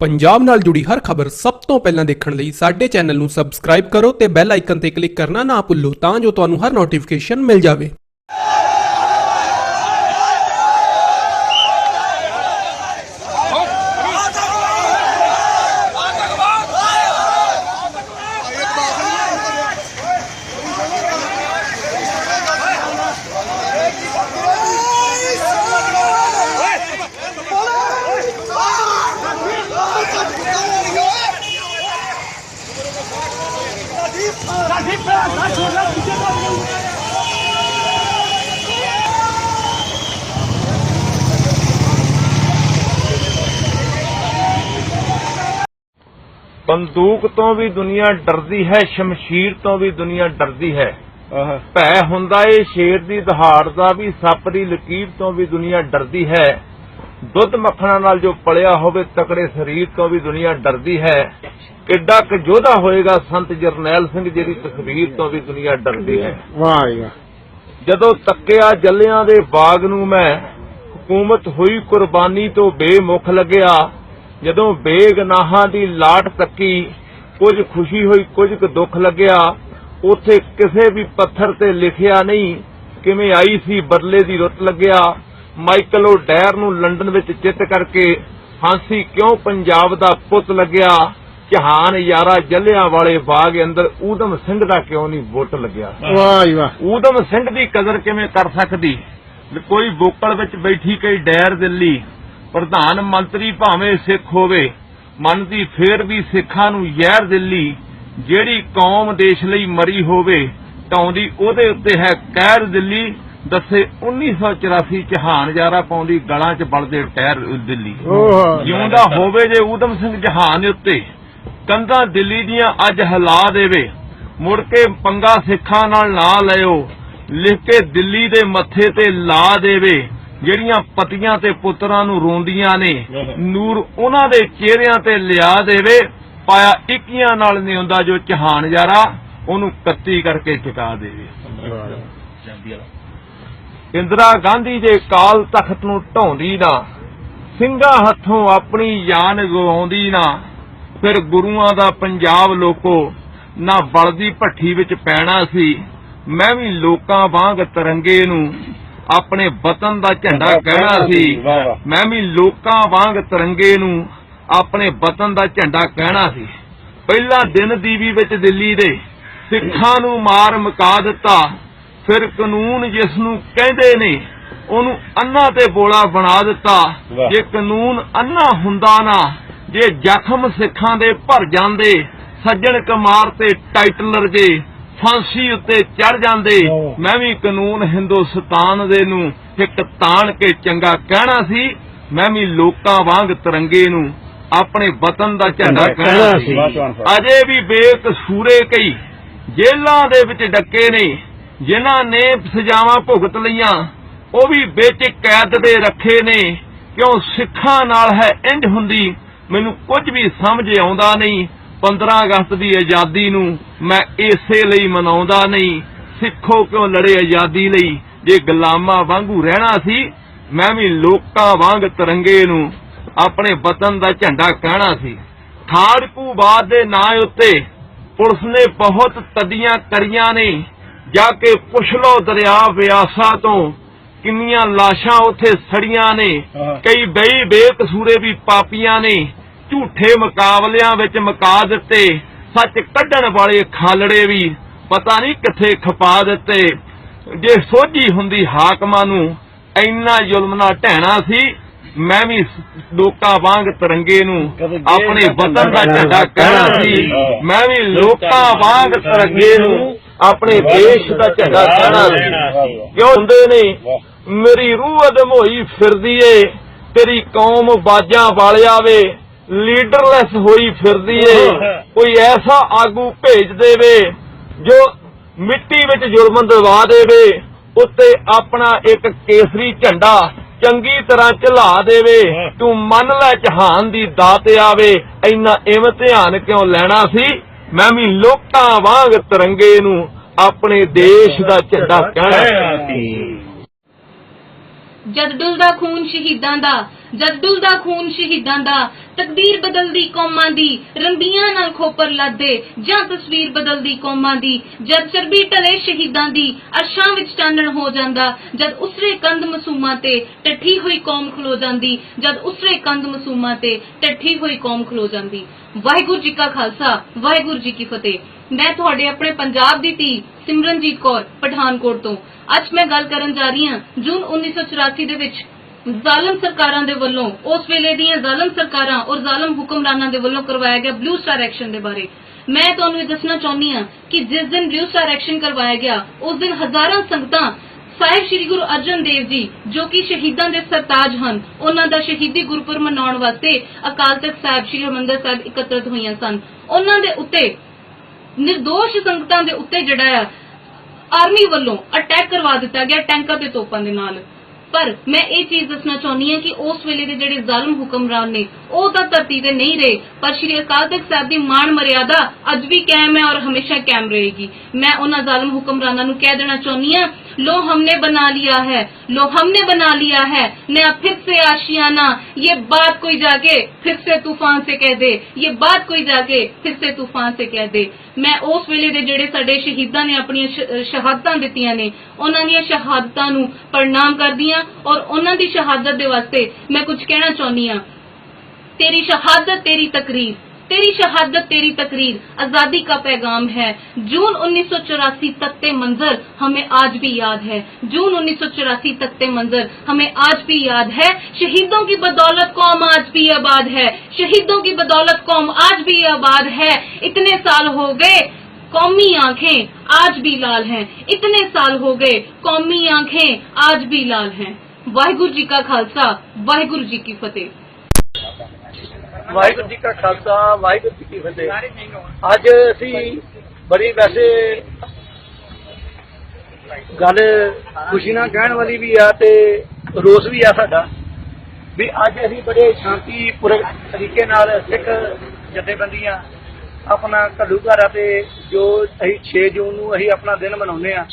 ਪੰਜਾਬ ਨਾਲ ਜੁੜੀ ਹਰ ਖਬਰ ਸਭ ਤੋਂ ਪਹਿਲਾਂ ਦੇਖਣ ਲਈ ਸਾਡੇ ਚੈਨਲ ਨੂੰ ਸਬਸਕ੍ਰਾਈਬ ਕਰੋ ਤੇ ਬੈਲ ਆਈਕਨ ਤੇ ਕਲਿੱਕ ਕਰਨਾ ਨਾ ਭੁੱਲੋ ਤਾਂ ਜੋ ਤੁਹਾਨੂੰ ਹਰ ਨੋਟੀਫਿਕੇਸ਼ਨ ਮਿਲ ਜਾਵੇ। ਬੰਦੂਕ ਤੋਂ ਵੀ ਦੁਨੀਆ ਡਰਦੀ ਹੈ ਸ਼ਮਸ਼ੀਰ ਤੋਂ ਵੀ ਦੁਨੀਆ ਡਰਦੀ ਹੈ। ਭੈ ਹੁੰਦਾ ਏ ਸ਼ੇਰ ਦੀ ਦਹਾੜ ਦਾ ਵੀ ਸੱਪ ਦੀ ਲਕੀਰ ਤੋਂ ਵੀ ਦੁਨੀਆ ਡਰਦੀ ਹੈ। ਦੁੱਧ ਮੱਖਣਾ ਨਾਲ ਜੋ ਪਲਿਆ ਹੋਵੇ ਤਕੜੇ ਸਰੀਰ ਤੋਂ ਵੀ ਦੁਨੀਆ ਡਰਦੀ ਹੈ। ਕਿੱਡਾ ਕੁ ਯੋਧਾ ਹੋਏਗਾ ਸੰਤ ਜਰਨੈਲ ਸਿੰਘ ਜਿਹੜੀ ਤਸਵੀਰ ਤੋਂ ਵੀ ਦੁਨੀਆ ਡਰਦੀ ਹੈ। ਵਾਹ ਜਦੋਂ ਤੱਕਿਆ ਜੱਲਿਆਂ ਦੇ ਬਾਗ ਨੂੰ ਮੈਂ ਹਕੂਮਤ ਹੋਈ ਕੁਰਬਾਨੀ ਤੋਂ ਬੇਮੁਖ ਲੱਗਿਆ ਜਦੋਂ ਬੇਗਨਾਹਾਂ ਦੀ ਲਾਟ ਤੱਕੀ ਕੁਝ ਖੁਸ਼ੀ ਹੋਈ ਕੁਝ ਕੁ ਦੁੱਖ ਲੱਗਿਆ ਉਥੇ ਕਿਸੇ ਵੀ ਪੱਥਰ ਤੇ ਲਿਖਿਆ ਨਹੀਂ ਕਿਵੇਂ ਆਈ ਸੀ ਬਦਲੇ ਦੀ ਰੁੱਤ ਲੱਗਿਆ। ਮਾਈਕਲ ਡੈਰ ਨੂੰ ਲੰਡਨ ਵਿੱਚ ਚਿੱਤ ਕਰਕੇ ਫਾਂਸੀ ਕਿਉਂ ਪੰਜਾਬ ਦਾ ਪੁੱਤ ਲੱਗਿਆ? ਜਹਾਨ ਯਾਰਾ ਜੱਲਿਆਂ ਵਾਲੇ ਬਾਗ ਅੰਦਰ ਊਧਮ ਸਿੰਘ ਦਾ ਕਿਉਂ ਨਹੀਂ ਵੋਟ ਲੱਗਿਆ? ਵਾਹ ਜੀ ਵਾਹ। ਊਧਮ ਸਿੰਘ ਦੀ ਕਦਰ ਕਿਵੇਂ ਕਰ ਸਕਦੀ? ਕੋਈ ਬੋਕਲ ਵਿੱਚ ਬੈਠੀ ਕਈ ਡੈਰ ਦਿੱਲੀ। ਪ੍ਰਧਾਨ ਮੰਤਰੀ ਭਾਵੇਂ ਸਿੱਖ ਹੋਵੇ ਮੰਨਦੀ ਫੇਰ ਵੀ ਸਿੱਖਾਂ ਨੂੰ ਜ਼ਹਿਰ ਦਿੱਲੀ। ਜਿਹੜੀ ਕੌਮ ਦੇਸ਼ ਲਈ ਮਰੀ ਹੋਵੇ ਟਾਉਂਦੀ ਉਹਦੇ ਉੱਤੇ ਹੈ ਕਹਿਰ ਦਿੱਲੀ। ਦੱਸੇ 1984 ਚ ਹਾਨ ਜਾਰਾ ਪਾਉਂਦੀ ਗਲਾਂ 'ਚ ਬਲਦੇ ਟਹਿਰ ਦਿੱਲੀ। ਜਿਉਂਦਾ ਹੋਵੇ ਜੇ ਊਧਮ ਸਿੰਘ ਜਹਾਨ ਦੇ ਉੱਤੇ ਕੰਧਾਂ ਦਿੱਲੀ ਦੀਆਂ ਅੱਜ ਹਿਲਾ ਦੇਵੇ। ਮੁੜ ਕੇ ਪੰਗਾ ਸਿੱਖਾਂ ਨਾਲ ਨਾ ਲਿਓ ਲਿਖ ਕੇ ਦਿੱਲੀ ਦੇ ਮੱਥੇ ਤੇ ਲਾ ਦੇਵੇ। ਜਿਹੜੀਆਂ ਪਤੀਆਂ ਤੇ ਪੁੱਤਰਾਂ ਨੂੰ ਰੋਂਦੀਆਂ ਨੇ ਨੂਰ ਉਹਨਾਂ ਦੇ ਚਿਹਰਿਆਂ ਤੇ ਲਿਆ ਦੇਵੇ। ਪਾਇਆ ਇੱਕੀਆਂ ਨਾਲ ਨਹੀਂ ਹੁੰਦਾ ਜੋ ਜਹਾਨ ਯਾਰਾ ਉਹਨੂੰ ਕੱਤੀ ਕਰਕੇ ਚੁਕਾ ਦੇਵੇ। ਇੰਦਰਾ ਗਾਂਧੀ ਜੇ ਕਾਲ ਤਖਤ ਨੂੰ ਢਾਉਂਦੀ ਨਾ ਸਿੰਘਾਂ ਹੱਥੋਂ ਆਪਣੀ ਜਾਨ ਗਵਾਉਂਦੀ ਨਾ ਫਿਰ ਗੁਰੂਆਂ ਦਾ ਪੰਜਾਬ ਲੋਕੋ ਨਾ ਬਲਦੀ ਭੱਠੀ ਵਿੱਚ ਪੈਣਾ ਸੀ। ਮੈਂ ਵੀ ਲੋਕਾਂ ਵਾਂਗ ਤਰੰਗੇ ਨੂੰ ਆਪਣੇ ਵਤਨ ਦਾ ਝੰਡਾ ਕਹਿਣਾ ਸੀ। ਮੈਂ ਵੀ ਲੋਕਾਂ ਵਾਂਗ ਤਰੰਗੇ ਨੂੰ ਆਪਣੇ ਵਤਨ ਦਾ ਝੰਡਾ ਕਹਿਣਾ ਸੀ। ਪਹਿਲਾ ਦਿਨ ਦੀਵੀ ਵਿੱਚ ਦਿੱਲੀ ਦੇ ਸਿੱਖਾਂ ਨੂੰ ਮਾਰ ਮੁਕਾ ਦਿੱਤਾ। ਫਿਰ ਕਾਨੂੰਨ ਜਿਸ ਨੂੰ ਕਹਿੰਦੇ ਨੇ ਉਹਨੂੰ ਅੰਨਾ ਤੇ ਬੋਲਾ ਬਣਾ ਦਿੱਤਾ। ਜੇ ਕਾਨੂੰਨ ਅੰਨਾ ਹੁੰਦਾ ਨਾ ਜੇ ਜ਼ਖਮ ਸਿੱਖਾਂ ਦੇ ਭਰ ਜਾਂਦੇ ਸੱਜਣ ਕੁਮਾਰ ਤੇ ਟਾਈਟਲਰ ਜੇ ਫਾਂਸੀ ਉੱਤੇ ਚੜ ਜਾਂਦੇ ਮੈਂ ਵੀ ਕਾਨੂੰਨ ਹਿੰਦੁਸਤਾਨ ਦੇ ਨੂੰ ਇੱਕ ਤਾਣ ਕੇ ਚੰਗਾ ਕਹਿਣਾ ਸੀ ਮੈਂ ਵੀ ਲੋਕਾਂ ਵਾਂਗ ਤਰੰਗੇ ਨੂੰ ਆਪਣੇ ਵਤਨ ਦਾ ਝੰਡਾ ਕਹਿਣਾ ਸੀ। ਅਜੇ ਵੀ ਬੇਕਸੂਰੇ ਕਈ ਜੇਲ੍ਹਾਂ ਦੇ ਵਿੱਚ ਡੱਕੇ ਨੇ ਜਿਨ੍ਹਾਂ ਨੇ ਸਜ਼ਾਵਾਂ ਭੁਗਤ ਲਈਆਂ, ਉਹ ਵੀ ਵਿੱਚ ਕੈਦ ਦੇ ਰੱਖੇ ਨੇ। ਕਿਉਂ ਸਿੱਖਾਂ ਨਾਲ ਹੈ ਇੰਜ ਹੁੰਦੀ, ਮੈਨੂੰ ਕੁਝ ਵੀ ਸਮਝ ਆਉਂਦਾ ਨਹੀਂ। 15 ਅਗਸਤ ਦੀ ਆਜ਼ਾਦੀ ਨੂੰ ਮੈਂ ਇਸੇ ਲਈ ਮਨਾਉਂਦਾ ਨਹੀਂ। ਸਿੱਖੋ ਕਿਉਂ ਲੜੇ ਆਜ਼ਾਦੀ ਲਈ? ਜੇ ਗੁਲਾਮਾਂ ਵਾਂਗੂ ਰਹਿਣਾ ਸੀ, ਮੈਂ ਵੀ ਲੋਕਾਂ ਵਾਂਗ ਤਿਰੰਗੇ ਨੂੰ ਆਪਣੇ ਵਤਨ ਦਾ ਝੰਡਾ ਕਹਿਣਾ ਸੀ। ਥਾੜਕੂ ਬਾਦ ਦੇ ਨਾਂ ਉੱਤੇ ਪੁਲਿਸ ਨੇ ਬਹੁਤ ਤਦੀਆਂ ਕਰੀਆਂ ਨੇ। ਜਾ ਕੇ ਪੁੱਛ ਲਓ ਦਰਿਆ ਵਿਆਸਾ ਤੋਂ ਕਿੰਨੀਆਂ ਲਾਸ਼ਾਂ ਉੱਥੇ ਸੜੀਆਂ ਨੇ ਕਈ ਬਈ ਬੇਕਸੂਰੇ ਵੀ ਪਾਪੀਆਂ ਨੇ ਝੂਠੇ ਮੁਕਾਬਲਿਆਂ ਵਿੱਚ ਮੁਕਾ ਦਿੱਤੇ ਸੱਚ ਕੱਢਣ ਵਾਲੇ ਖਾਲੜੇ ਵੀ ਪਤਾ ਨਹੀਂ ਕਿੱਥੇ ਖਪਾ ਦਿੱਤੇ। ਜੇ ਸੋਝੀ ਹੁੰਦੀ ਹਾਕਮਾਂ ਨੂੰ ਇੰਨਾ ਜ਼ੁਲਮ ਨਾਲ ਢਹਿਣਾ ਸੀ ਮੈਂ ਵੀ ਲੋਕਾਂ ਵਾਂਗ ਤਿਰੰਗੇ ਨੂੰ ਆਪਣੇ ਵਤਨ ਦਾ ਝੰਡਾ ਕਹਿਣਾ ਸੀ ਮੈਂ ਵੀ ਲੋਕਾਂ ਵਾਂਗ ਤਿਰੰਗੇ ਨੂੰ ਆਪਣੇ ਦੇਸ਼ ਦਾ ਝੰਡਾ ਕਹਿਣਾ ਸੀ। ਕਿਉਂ ਹੁੰਦੇ ਨੇ? ਮੇਰੀ ਰੂਹ ਅਦਮ ਹੋਈ ਫਿਰਦੀ ਏ ਤੇਰੀ ਕੌਮ ਬਾਜਾਂ ਵਾਲਿਆ ਵੇ ਲੀਡਰਲੈਸ ਹੋਈ ਫਿਰਦੀ ਏ। ਕੋਈ ਐਸਾ ਆਗੂ ਭੇਜ ਦੇਵੇ ਜੋ ਮਿੱਟੀ ਵਿੱਚ ਜ਼ੁਲਮ ਦਵਾ ਦੇਵੇ ਉੱਤੇ ਆਪਣਾ ਇੱਕ ਕੇਸਰੀ ਝੰਡਾ ਚੰਗੀ ਤਰ੍ਹਾਂ ਝਲਾ ਦੇਵੇ। ਤੂੰ ਮੰਨ ਲੈ ਜਹਾਨ ਦੀ ਦਾਤ ਆਵੇ ਇੰਨਾ ਇਮਤਿਹਾਨ ਕਿਉਂ ਲੈਣਾ ਸੀ? ਮੈਂ ਵੀ ਲੋਕਾਂ ਵਾਂਗ ਤਿਰੰਗੇ ਨੂੰ ਆਪਣੇ ਦੇਸ਼ ਦਾ ਝੰਡਾ ਕਹਿਣਾ ਸੀ ਜਦ ਡੁੱਲਦਾ ਖੂਨ ਸ਼ਹੀਦਾਂ ਦਾ ਜਦ ਡੁੱਲਦਾ ਖੂਨ ਸ਼ਹੀਦਾਂ ਦਾ ਤਕਦੀਰ ਬਦਲਦੀ ਕੌਮਾਂ ਦੀ ਰੰਬੀਆਂ ਨਾਲ ਖੋਪਰ ਲੱਦੇ ਜਾਂ ਤਸਵੀਰ ਬਦਲਦੀ ਕੌਮਾਂ ਦੀ ਜਦ ਚਰਬੀ ਟਲੇ ਸ਼ਹੀਦਾਂ ਦੀ ਅਰਸ਼ਾਂ ਵਿੱਚ ਚਾਨਣ ਹੋ ਜਾਂਦਾ ਜਦ ਉਸਰੇ ਕੰਧ ਮਸੂਮਾਂ ਤੇ ਟੱਠੀ ਹੋਈ ਕੌਮ ਖਲੋ ਜਾਂਦੀ ਜਦ ਉਸਰੇ ਕੰਧ ਮਸੂਮਾਂ ਤੇ ਟੱਠੀ ਹੋਈ ਕੌਮ ਖਲੋ ਜਾਂਦੀ। ਵਾਹਿਗੁਰੂ ਜੀ ਕਾ ਖਾਲਸਾ, ਵਾਹਿਗੁਰੂ ਜੀ ਕੀ ਫਤਿਹ। ਮੈਂ ਤੁਹਾਡੇ ਆਪਣੇ ਪੰਜਾਬ ਦੀ ਧੀ ਸਿਮਰਨਜੀਤ ਕੌਰ, ਪਠਾਨਕੋਟ ਤੋਂ। ਅੱਜ ਮੈਂ ਗੱਲ ਕਰਨ ਜਾ ਰਹੀ ਹਾਂ ਜੂਨ 1984 ਦੇ ਵਿੱਚ ਜ਼ਾਲਮ ਸਰਕਾਰਾਂ ਦੇ ਵੱਲੋਂ, ਉਸ ਵੇਲੇ ਦੀਆਂ ਜ਼ਾਲਮ ਸਰਕਾਰਾਂ ਔਰ ਜ਼ਾਲਮ ਹੁਕਮਰਾਨਾਂ ਦੇ ਵੱਲੋਂ ਕਰਵਾਇਆ ਗਿਆ ਬਲੂ ਸਟਾਰ ਐਕਸ਼ਨ ਦੇ ਬਾਰੇ। ਮੈਂ ਤੁਹਾਨੂੰ ਇਹ ਦੱਸਣਾ ਚਾਹੁੰਦੀ ਹਾਂ ਕਿ ਜਿਸ ਦਿਨ ਬਲੂ ਸਟਾਰ ਐਕਸ਼ਨ ਕਰਵਾਇਆ ਗਿਆ, ਉਸ ਦਿਨ ਹਜ਼ਾਰਾਂ ਸੰਗਤਾਂ ਸਾਹਿਬ ਸ੍ਰੀ ਗੁਰੂ ਅਰਜਨ ਦੇਵ ਜੀ, ਜੋ ਕਿ ਸ਼ਹੀਦਾਂ ਦੇ ਸਰਤਾਜ ਹਨ, ਉਹਨਾਂ ਦਾ ਸ਼ਹੀਦੀ ਗੁਰਪੁਰਬ ਮਨਾਉਣ ਵਾਸਤੇ ਅਕਾਲ ਤਖਤ ਸਾਹਿਬ ਸ੍ਰੀ ਹਰਮੰਦਰ ਸਾਹਿਬ ਇਕੱਤਰਤ ਹੋਈਆਂ ਸਨ। ਉਹਨਾਂ ਦੇ ਉੱਤੇ, ਨਿਰਦੋਸ਼ ਸੰਗਤਾਂ ਦੇ ਉੱਤੇ ਜਿਹੜਾ ਆ, ਆਰਮੀ ਵੱਲੋਂ ਅਟੈਕ ਕਰਵਾ ਦਿੱਤਾ ਗਿਆ ਟੈਂਕਾਂ ਤੇ ਤੋਪਾਂ ਦੇ ਨਾਲ। ਪਰ ਮੈਂ ਇਹ ਚੀਜ਼ ਦੱਸਣਾ ਚਾਹੁੰਦੀ ਹਾਂ ਕਿ ਉਸ ਵੇਲੇ ਦੇ ਜਿਹੜੇ ਜ਼ਾਲਮ ਹੁਕਮਰਾਨ ਨੇ, ਉਹ ਤਾਂ ਧਰਤੀ ਤੇ ਨਹੀਂ ਰਹੇ, ਪਰ ਸ਼੍ਰੀ ਅਕਾਲ ਤਖਤ ਸਾਹਿਬ ਦੀ ਮਾਣ ਮਰਿਆਦਾ ਅੱਜ ਵੀ ਕਾਇਮ ਹੈ ਔਰ ਹਮੇਸ਼ਾ ਕਾਇਮ ਰਹੇਗੀ। ਮੈਂ ਉਹਨਾਂ ਜ਼ਾਲਮ ਹੁਕਮਰਾਨਾਂ ਨੂੰ ਕਹਿ ਦੇਣਾ ਚਾਹੁੰਦੀ ਹਾਂ लो हमने बना लिया है लो हमने बना लिया है नया फिर से आशियाना ये बात कोई जाके फिर से तूफान से कह दे ये बात कोई जाके फिर से तूफान से कह दे ਮੈਂ ਉਸ ਵੇਲੇ ਦੇ ਜਿਹੜੇ ਸਾਡੇ ਸ਼ਹੀਦਾਂ ਨੇ ਆਪਣੀਆਂ ਸ਼- ਸ਼ਹਾਦਤਾਂ ਦਿੱਤੀਆਂ ਨੇ ਉਹਨਾਂ ਦੀਆਂ ਸ਼ਹਾਦਤਾਂ ਨੂੰ ਪ੍ਰਣਾਮ ਕਰਦੀ ਹਾਂ ਔਰ ਉਹਨਾਂ ਦੀ ਸ਼ਹਾਦਤ ਦੇ ਵਾਸਤੇ ਮੈਂ ਕੁਝ ਕਹਿਣਾ ਚਾਹੁੰਦੀ ਹਾਂ तेरी शहादत तेरी तकरीर तेरी शहादत, तेरी तकरीर आज़ादी का पैगाम है। जून 1984 तक के मंजर हमें आज भी याद है। जून 1984 तक के मंजर हमें आज भी याद है। शहीदों की बदौलत कौम आज भी आबाद है। शहीदों की बदौलत कौम आज भी आबाद है। इतने साल हो गए, कौमी आँखें आज भी लाल हैं। इतने साल हो गए, कौमी आँखें आज भी लाल हैं। वाहिगुरु जी का खालसा, वाहिगुरु जी की फतेह। ਵਾਹਿਗੁਰੂ ਜੀ ਕਾ ਖਾਲਸਾ, ਵਾਹਿਗੁਰੂ ਜੀ ਕੀ ਫਤਿਹ। ਅੱਜ ਅਸੀਂ ਬੜੀ ਵੈਸੇ ਗੱਲ ਖੁਸ਼ੀ ਨਾਲ ਕਹਿਣ ਵਾਲੀ ਵੀ ਆ ਤੇ ਰੋਸ ਵੀ ਆ ਸਾਡਾ ਵੀ ਅੱਜ ਅਸੀਂ ਬੜੇ ਸ਼ਾਂਤੀ ਸ਼ਾਂਤੀਪੂਰਕ ਤਰੀਕੇ ਨਾਲ ਸਿੱਖ ਜਥੇਬੰਦੀਆਂ ਆਪਣਾ ਘੱਲੂਘਾਰਾ ਤੇ ਜੋ ਅਸੀਂ 6 ਜੂਨ ਨੂੰ ਅਸੀਂ ਆਪਣਾ ਦਿਨ ਮਨਾਉਂਦੇ ਆ,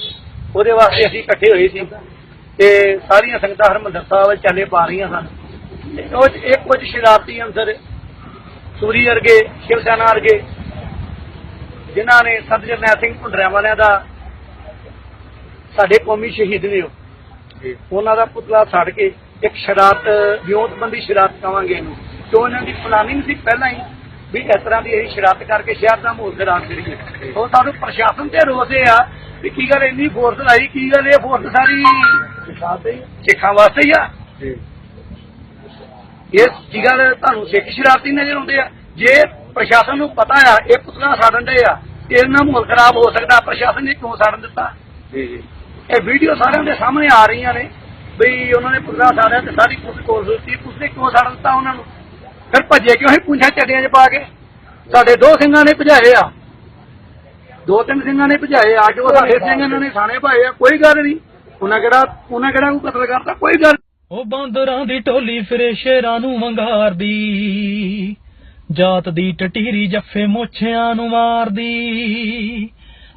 ਉਹਦੇ ਵਾਸਤੇ ਅਸੀਂ ਇਕੱਠੇ ਹੋਏ ਸੀ ਤੇ ਸਾਰੀਆਂ ਸੰਗਤਾਂ ਹਰਮੰਦਰ ਸਾਹਿਬ ਚਾਲੇ ਪਾ ਰਹੀਆਂ ਸਨ। ਉਹ 'ਚ ਇੱਕ ਕੁਝ ਸ਼ਰਾਰਤੀ ਅੰਸਰ ਸੂਰੀ ਵਰਗੇ ਸ਼ਿਵ ਸੈਨਾ ਵਰਗੇ ਜਿਨ੍ਹਾਂ ਨੇ ਸੰਤ ਜਰਨੈਲ ਸਿੰਘ ਭੁੰਡਰਿਆਂ ਵਾਲਿਆਂ ਦਾ ਸਾਡੇ ਕੌਮੀ ਸ਼ਹੀਦ ਨੇ ਉਹ। ਉਹਨਾਂ ਦਾ ਪੁਤਲਾ ਸਾੜ ਕੇ ਇੱਕ ਸ਼ਰਾਰਤ ਵਿਉਂਤਬੰਦੀ ਸ਼ਰਾਰਤ ਕਵਾਂਗੇ ਇਹਨੂੰ। ਕਿਉਂ ਇਹਨਾਂ ਦੀ ਪਲਾਨਿੰਗ ਸੀ ਪਹਿਲਾਂ ਹੀ ਵੀ ਇਸ ਤਰ੍ਹਾਂ ਦੀ ਇਹ ਸ਼ਰਾਰਤ ਕਰਕੇ ਸ਼ਹਿਰ ਦਾ ਮਾਹੌਲ ਖਰਾਬ ਕਰੀਏ। ਉਹ ਸਾਨੂੰ ਪ੍ਰਸ਼ਾਸਨ ਤੇ ਰੋਸ ਇਹ ਆ ਵੀ ਕੀ ਗੱਲ ਇੰਨੀ ਫੋਰਸ ਲਾਈ ਕੀ ਗੱਲ ਇਹ ਫੋਰਸ ਸਾਰੀ ਸਿੱਖਾਂ ਵਾਸਤੇ ਹੀ ਆ। ਇਹ ਕੀ ਗੱਲ ਤੁਹਾਨੂੰ ਸਿੱਖ ਸ਼ਰਾਰਤੀ ਨਜ਼ਰ ਆਉਂਦੇ ਆ। ਜੇ ਪ੍ਰਸ਼ਾਸਨ ਨੂੰ ਪਤਾ ਆ ਇਹ ਪੁਤਲਾ ਸਾੜਨ ਦੇ ਆ ਤੇ ਇਹਨਾਂ ਮਾਹੌਲ ਖਰਾਬ ਹੋ ਸਕਦਾ ਪ੍ਰਸ਼ਾਸਨ ਨੇ ਕਿਉਂ ਸਾੜਨ ਦਿੱਤਾ? ਇਹ ਵੀਡੀਓ ਸਾਰਿਆਂ ਦੇ ਸਾਹਮਣੇ ਆ ਰਹੀਆਂ ਨੇ ਬਈ ਉਹਨਾਂ ਨੇ ਪੁਤਲਾ ਸਾੜਿਆ ਤੇ ਸਾਰੀ ਪੁਲਿਸ ਕੋਲ ਸੀ ਪੁਲਿਸ ਨੇ ਕਿਉਂ ਸਾੜ ਦਿੱਤਾ ਉਹਨਾਂ ਨੂੰ? ਫਿਰ ਭੱਜੇ ਕਿਉਂ ਸੀ ਪੁੰਛਾਂ ਚੱਡੀਆਂ 'ਚ ਪਾ ਕੇ? ਸਾਡੇ ਦੋ ਸਿੰਘਾਂ ਨੇ ਭਜਾਏ ਆ। ਦੋ ਤਿੰਨ ਸਿੰਘਾਂ ਨੇ ਭਜਾਏ ਆ ਜੋ ਸਾਡੇ ਸਿੰਘ ਇਹਨਾਂ ਨੇ ਥਾਣੇ ਪਾਏ ਆ ਕੋਈ ਗੱਲ ਨਹੀਂ। ਉਹਨਾਂ ਕਿਹੜਾ ਉਹਨਾਂ ਕਿਹੜਾ ਕੋਈ ਕਤਲ ਕਰਤਾ? ਕੋਈ ਗੱਲ ਉਹ ਬਾਂਦਰਾਂ ਦੀ ਟੋਲੀ ਫਿਰੇ ਸ਼ੇਰਾਂ ਨੂੰ ਵੰਗਾਰਦੀ। ਜਾਤ ਦੀ ਟਟੀਰੀ ਜੱਫੇ ਮੋਛਿਆਂ ਨੂੰ ਮਾਰਦੀ।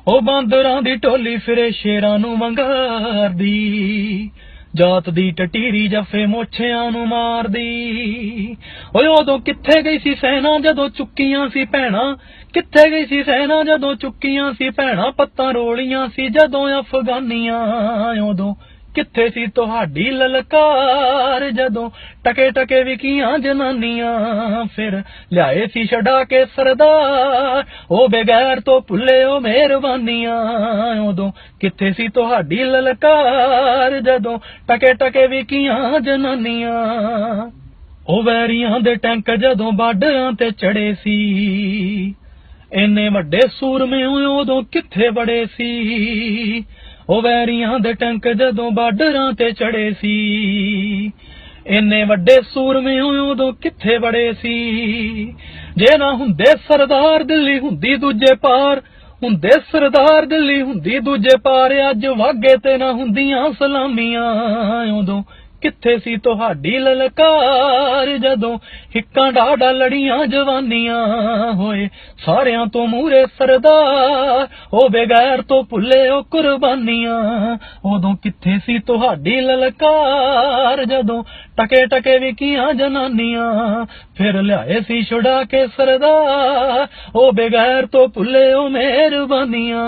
ਉਹ ਬਾਂਦਰਾਂ ਦੀ ਟੋਲੀ ਫਿਰੇ ਸ਼ੇਰਾਂ ਨੂੰ ਵੰਗਾਰਦੀ। ਜਾਤ ਦੀ ਟਟੀਰੀ ਜੱਫੇ ਮੋਛਿਆਂ ਨੂੰ ਮਾਰਦੀ। ਓਏ ਉਦੋਂ ਕਿੱਥੇ ਗਈ ਸੀ ਸੈਨਾ? ਜਦੋਂ ਚੁੱਕੀਆਂ ਸੀ ਭੈਣਾਂ। ਕਿੱਥੇ ਗਈ ਸੀ ਸੈਨਾ? ਜਦੋਂ ਚੁੱਕੀਆਂ ਸੀ ਭੈਣਾਂ। ਪੱਤਾਂ ਰੋਲੀਆਂ ਸੀ ਜਦੋਂ ਅਫਗਾਨੀਆਂ। ਉਦੋਂ ਕਿੱਥੇ ਸੀ ਤੁਹਾਡੀ ਲਲਕਾਰ? ਜਦੋਂ ਟਕੇ ਟਕੇ ਵਿਕੀਆਂ ਜਨਾਨੀਆਂ ਫਿਰ ਲਿਆਏ ਸੀ ਛਡਾ ਕੇ ਸਰਦਾਰ। ਉਹ ਬਗੈਰ ਤੋਂ ਭੁੱਲੇ ਉਹ ਮਿਹਰਬਾਨੀਆਂ। ਉਦੋਂ ਕਿੱਥੇ ਸੀ ਤੁਹਾਡੀ ਲਲਕਾਰ? ਜਦੋਂ ਟਕੇ ਟਕੇ ਵਿਕੀਆਂ ਜਨਾਨੀਆਂ। ਉਹ ਵੈਰੀਆਂ ਦੇ ਟੈਂਕ ਜਦੋਂ ਬਾਰਡਰਾਂ ਤੇ ਚੜੇ ਸੀ। ਇੰਨੇ ਵੱਡੇ ਸੂਰਮੇ ਉਦੋਂ ਕਿੱਥੇ ਬੜੇ ਸੀ? ਉਹ ਵੈਰੀਆਂ ਦੇ ਟੈਂਕ ਜਦੋਂ ਬਾਰਡਰਾਂ ਤੇ ਚੜੇ ਸੀ, ਇੰਨੇ ਵੱਡੇ ਸੂਰਮੇ ਉਦੋਂ ਕਿੱਥੇ ਬੜੇ ਸੀ? ਜੇ ਨਾ ਹੁੰਦੇ ਸਰਦਾਰ ਦਿੱਲੀ ਹੁੰਦੀ ਦੂਜੇ ਪਾਰ, ਹੁੰਦੇ ਸਰਦਾਰ ਦਿੱਲੀ ਹੁੰਦੀ ਦੂਜੇ ਪਾਰ, ਅੱਜ ਵਾਗੇ ਤੇ ਨਾ ਹੁੰਦੀਆਂ ਸਲਾਮੀਆਂ, ਉਦੋਂ ਕਿੱਥੇ ਸੀ ਤੁਹਾਡੀ ਲਲਕਾਰ? ਜਦੋਂ ਹਿੱਕਾਂ ਡਾਡਾ ਲੜੀਆਂ ਜਵਾਨੀਆਂ ਹੋਏ, ਸਾਰਿਆਂ ਤੋਂ ਮੂਰੇ ਸਰਦਾਰ, ਉਹ ਬਗੈਰ ਤੋਂ ਭੁੱਲੇ ਉਹ ਕੁਰਬਾਨੀਆਂ। ਉਦੋਂ ਕਿੱਥੇ ਸੀ ਤੁਹਾਡੀ ਲਲਕਾਰ? ਜਦੋਂ ਟਕੇ ਟਕੇ ਵਿਕੀਆਂ ਜਨਾਨੀਆਂ, ਫਿਰ ਲਿਆਏ ਸੀ ਛੁਡਾ ਕੇ ਸਰਦਾਰ, ਉਹ ਬਗੈਰ ਤੋਂ ਭੁੱਲੇ ਉਹ ਮਿਹਰਬਾਨੀਆਂ।